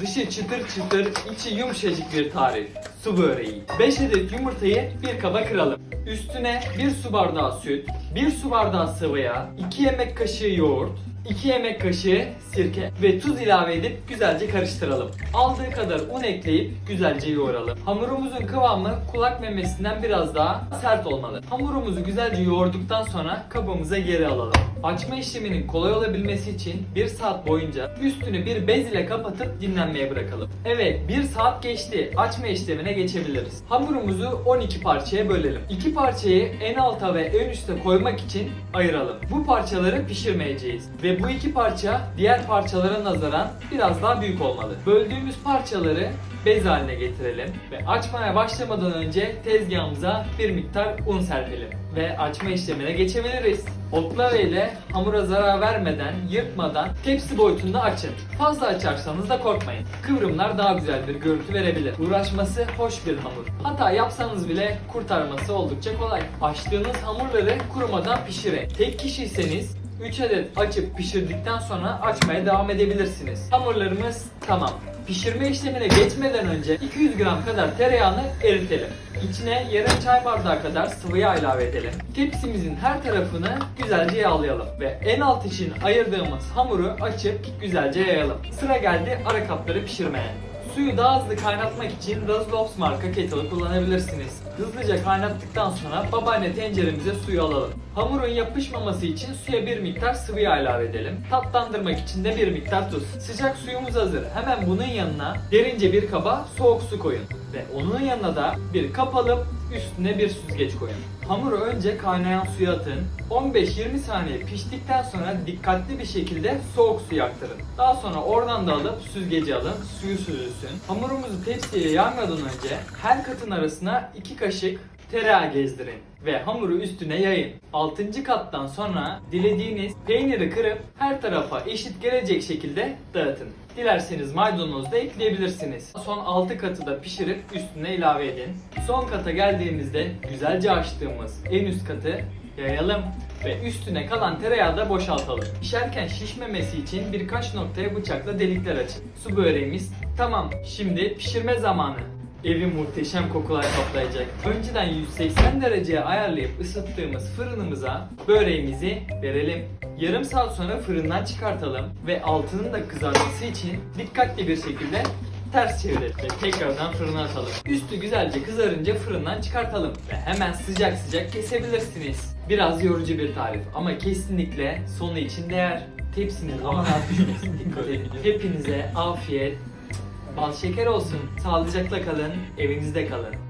Dışı çıtır çıtır, içi yumuşacık bir tarif. Su böreği. 5 adet yumurtayı bir kaba kıralım. Üstüne 1 su bardağı süt, 1 su bardağı sıvı yağ, 2 yemek kaşığı yoğurt, 2 yemek kaşığı sirke ve tuz ilave edip güzelce karıştıralım. Aldığı kadar un ekleyip güzelce yoğuralım. Hamurumuzun kıvamı kulak memesinden biraz daha sert olmalı. Hamurumuzu güzelce yoğurduktan sonra kabımıza geri alalım. Açma işleminin kolay olabilmesi için 1 saat boyunca üstünü bir bez ile kapatıp dinlenmeye bırakalım. Evet 1 saat geçti. Açma işlemine geçebiliriz. Hamurumuzu 12 parçaya bölelim. 2 parçayı en alta ve en üste koymak için ayıralım. Bu parçaları pişirmeyeceğiz. Ve bu iki parça diğer parçalara nazaran biraz daha büyük olmalı. Böldüğümüz parçaları bez haline getirelim ve açmaya başlamadan önce tezgahımıza bir miktar un serpelim ve açma işlemine geçebiliriz. Oklava ile hamura zarar vermeden, yırtmadan tepsi boyutunda açın. Fazla açarsanız da korkmayın. Kıvrımlar daha güzel bir görüntü verebilir. Uğraşması hoş bir hamur. Hata yapsanız bile kurtarması oldukça kolay. Açtığınız hamurları kurumadan pişirin. Tek kişiyseniz 3 adet açıp pişirdikten sonra açmaya devam edebilirsiniz. Hamurlarımız tamam. Pişirme işlemine geçmeden önce 200 gram kadar tereyağını eritelim. İçine yarım çay bardağı kadar sıvı ilave edelim. Tepsimizin her tarafını güzelce yağlayalım ve en alt için ayırdığımız hamuru açıp güzelce yayalım. Sıra geldi ara kapları pişirmeye. Suyu daha hızlı kaynatmak için Razlops marka kettle'ı kullanabilirsiniz. Hızlıca kaynattıktan sonra babaanne tenceremize suyu alalım. Hamurun yapışmaması için suya bir miktar sıvı yağ ilave edelim. Tatlandırmak için de bir miktar tuz. Sıcak suyumuz hazır. Hemen bunun yanına derince bir kaba soğuk su koyun. Ve onun yanına da bir kap alıp üstüne bir süzgeç koyun. Hamuru önce kaynayan suya atın. 15-20 saniye piştikten sonra dikkatli bir şekilde soğuk suya aktarın. Daha sonra oradan da alıp süzgeci alın, suyu süzülsün. Hamurumuzu tepsiye yaymadan önce her katın arasına 2 kaşık tereyağı gezdirin ve hamuru üstüne yayın. 6. kattan sonra dilediğiniz peyniri kırıp her tarafa eşit gelecek şekilde dağıtın. Dilerseniz maydanoz da ekleyebilirsiniz. Son 6 katı da pişirip üstüne ilave edin. Son kata geldiğimizde güzelce açtığımız en üst katı yayalım ve üstüne kalan tereyağı da boşaltalım. Pişerken şişmemesi için birkaç noktaya bıçakla delikler açın. Su böreğimiz tamam. Şimdi pişirme zamanı. Evi muhteşem kokular kaplayacak. Önceden 180 dereceye ayarlayıp ısıttığımız fırınımıza böreğimizi verelim. Yarım saat sonra fırından çıkartalım ve altının da kızarması için dikkatli bir şekilde ters çevirelim ve tekrardan fırına atalım. Üstü güzelce kızarınca fırından çıkartalım ve hemen sıcak sıcak kesebilirsiniz. Biraz yorucu bir tarif ama kesinlikle sonu için değer. Tepsiniz aman. Hepinize afiyet, bal şeker olsun. Sağlıcakla kalın, evinizde kalın.